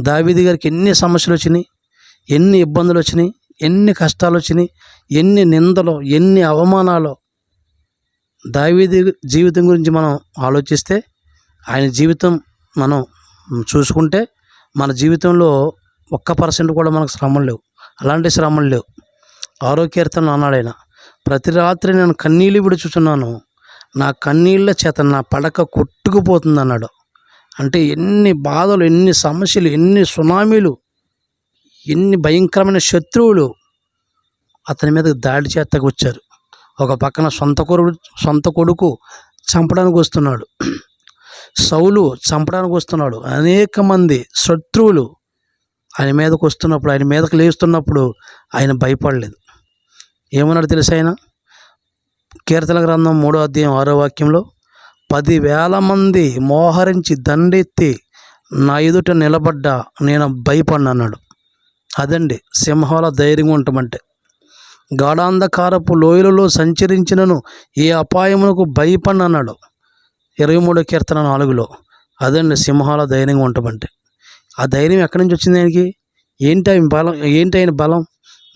దావీది గారికి ఎన్ని సమస్యలు వచ్చినాయి ఎన్ని ఇబ్బందులు వచ్చినాయి ఎన్ని కష్టాలు వచ్చినాయి ఎన్ని నిందలు ఎన్ని అవమానాలు. దావీది జీవితం గురించి మనం ఆలోచిస్తే ఆయన జీవితం మనం చూసుకుంటే మన జీవితంలో ఒక్క పర్సెంట్ కూడా మనకు శ్రమలు లేవు. అలాంటి శ్రమలు లేవు. ఆరోగ్యర్తను అన్నాడైన ప్రతి రాత్రి నేను కన్నీళ్ళు విడుచుచున్నాను. నా కన్నీళ్ళ చేత నా పడక కొట్టుకుపోతుంది అన్నాడు అంటే ఎన్ని బాధలు ఎన్ని సమస్యలు ఎన్ని సునామీలు ఎన్ని భయంకరమైన శత్రువులు అతని మీద దాడి చేతకు వచ్చారు. ఒక పక్కన సొంత కొడుకు సొంత కొడుకు చంపడానికి వస్తున్నాడు. సౌలు చంపడానికి వస్తున్నాడు. అనేక మంది శత్రువులు ఆయన మీదకు వస్తున్నప్పుడు ఆయన మీదకు లేస్తున్నప్పుడు ఆయన భయపడలేదు. ఏమన్నాడు తెలుసు ఆయన? కీర్తన గ్రంథం మూడో అధ్యాయం ఆరో వాక్యంలో పదివేల మంది మోహరించి దండెత్తి నా ఎదుట నిలబడ్డ నేను భయపడినన్నాడు అదండి సింహాల ధైర్యం ఉండమంటే గాఢాంధకారపు లోయలలో సంచరించినను ఏ అపాయమునకు భయపడినన్నాడు ఇరవై మూడో కీర్తన నాలుగులో అదండి సింహాల ధైర్యం ఉండమంటే ఆ ధైర్యం ఎక్కడి నుంచి వచ్చింది ఆయనకి? ఏంటి ఆయన బలం ఏంటి ఆయన బలం?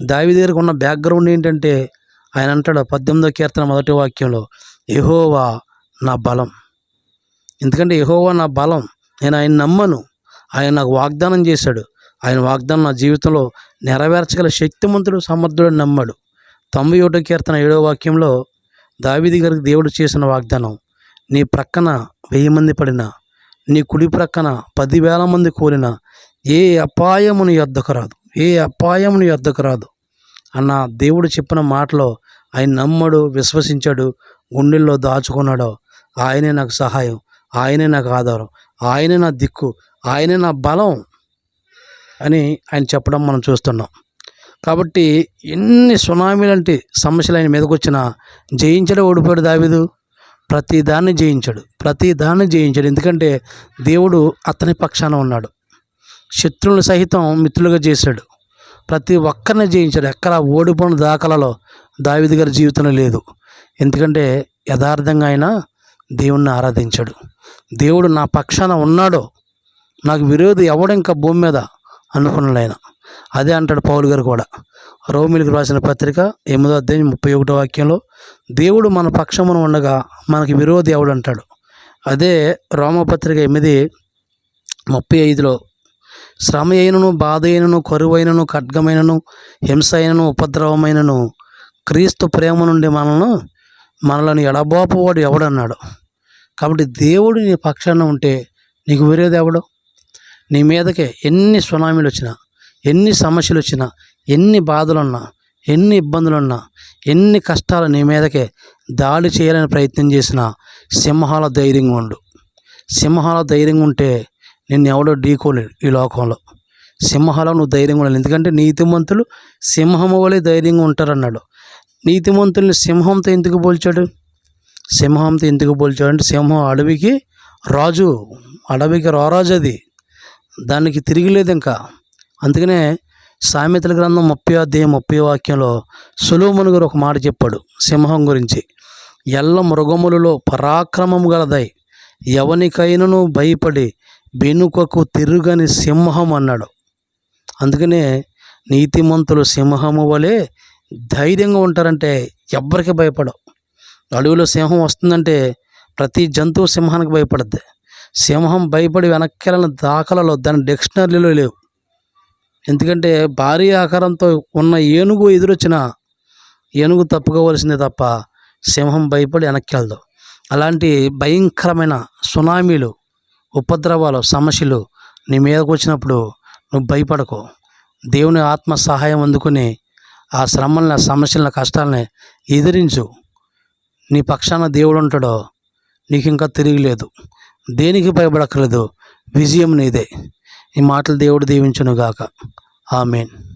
దావి దగ్గరకు ఉన్న బ్యాక్గ్రౌండ్ ఏంటంటే ఆయన అంటాడు పద్దెనిమిదో కీర్తన మొదటి వాక్యంలో యహోవా నా బలం. ఎందుకంటే యహోవా నా బలం. నేను ఆయన నమ్మను. ఆయన నాకు వాగ్దానం చేశాడు. ఆయన వాగ్దానం నా జీవితంలో నెరవేర్చగల శక్తిమంతుడు సమర్థుడు నమ్మాడు. తొంభై ఒకటో కీర్తన ఏడో వాక్యంలో దావిది గారికి దేవుడు చేసిన వాగ్దానం నీ ప్రక్కన వెయ్యి మంది పడిన నీ కుడి ప్రక్కన పదివేల మంది కోరిన ఏ అపాయమును యొద్దకు రాదు. ఏ అపాయమును యొద్దకు రాదు. అన్న దేవుడు చెప్పిన మాటలో ఆయన నమ్మడు విశ్వసించాడు గుండెల్లో దాచుకున్నాడు ఆయనే నాకు సహాయం ఆయనే నాకు ఆధారం ఆయనే నా దిక్కు ఆయనే నా బలం అని ఆయన చెప్పడం మనం చూస్తున్నాం. కాబట్టి ఎన్ని సునామీ లాంటి సమస్యలు ఆయన మీదకు వచ్చినా జయించడం ఓడిపోయాడు దావిదు. ప్రతి దాన్ని జయించాడు ప్రతి దాన్ని జయించాడు. ఎందుకంటే దేవుడు అతని పక్షాన ఉన్నాడు. శత్రువులు సహితం మిత్రులుగా చేశాడు. ప్రతి ఒక్కరిని జయించాడు. ఎక్కడ ఓడిపోయిన దాఖలలో దావిది గారి జీవితంలో లేదు. ఎందుకంటే యథార్థంగా ఆయన దేవుణ్ణి ఆరాధించాడు. దేవుడు నా పక్షాన ఉన్నాడో నాకు విరోధి ఎవడు ఇంకా భూమి మీద అనుకున్నాడు ఆయన. అదే అంటాడు పౌలు గారు కూడా. రోమిలికి రాసిన పత్రిక ఎనిమిదో అధ్యాయం ముప్పై ఒకటో వాక్యంలో దేవుడు మన పక్షమున ఉండగా మనకి విరోధి ఎవడు? అంటాడు. అదే రోమపత్రిక ఎనిమిది ముప్పై ఐదులో శ్రమ అయినను బాధ అయినను కరువైనను ఖడ్గమైనను హింస అయినను ఉపద్రవమైనను క్రీస్తు ప్రేమ నుండి మనను మనలను ఎడబాపువాడు ఎవడన్నాడు? కాబట్టి దేవుడు నీ పక్షాన ఉంటే నీకు విరోధి ఎవడు? నీ మీదకే ఎన్ని సునామీలు వచ్చినా ఎన్ని సమస్యలు వచ్చినా ఎన్ని బాధలున్నా ఎన్ని ఇబ్బందులున్నా ఎన్ని కష్టాలు నీ మీదకే దాడి చేయాలని ప్రయత్నం చేసినా సింహాల ధైర్యంగా ఉండు. సింహాల ధైర్యంగా ఉంటే నిన్ను ఎవడో ఢీకోలేడు ఈ లోకంలో. సింహాల నువ్వు ధైర్యంగా ఉండాలి. ఎందుకంటే నీతిమంతులు సింహము వలె ధైర్యంగా ఉంటారన్నాడు. నీతిమంతుల్ని సింహంతో ఎందుకు పోల్చాడు? సింహంతో ఎందుకు పోల్చాడు అంటే సింహం అడవికి రాజు అడవికి రారాజు అది. దానికి తిరిగిలేదు ఇంకా. అందుకనే సామెతల గ్రంథం ముప్పై అధ్యాయం ముప్పై వాక్యంలో సులోమును గారు ఒక మాట చెప్పాడు సింహం గురించి. ఎల్ల మృగములలో పరాక్రమము గలదై ఎవనికైనను భయపడి వెనుకకు తిరుగని సింహం అన్నాడు. అందుకనే నీతిమంతులు సింహము వలె ధైర్యంగా ఉంటారంటే ఎవ్వరికి భయపడవు. అడవిలో సింహం వస్తుందంటే ప్రతి జంతువు సింహానికి భయపడద్ది. సింహం భయపడి వెనక్కి వెళ్ళిన దాఖలలో దాని డిక్షనరీలో లేవు. ఎందుకంటే భారీ ఆకారంతో ఉన్న ఏనుగు ఎదురొచ్చిన ఏనుగు తప్పుకోవలసిందే తప్ప సింహం భయపడి వెనక్కి అలాంటి భయంకరమైన సునామీలు ఉపద్రవాలు సమస్యలు నీ మీదకు వచ్చినప్పుడు నువ్వు భయపడకు. దేవుని ఆత్మ సహాయం అందుకుని ఆ శ్రమల్ని సమస్యలను కష్టాలని ఎదిరించు. నీ పక్షాన దేవుడు ఉంటాడో నీకు ఇంకా తిరిగిలేదు దేనికి భయపడక్కర్లేదు? విజయం నీదే. ఈ మాటలు దేవుడు దీవించునుగాక. ఆమెన్.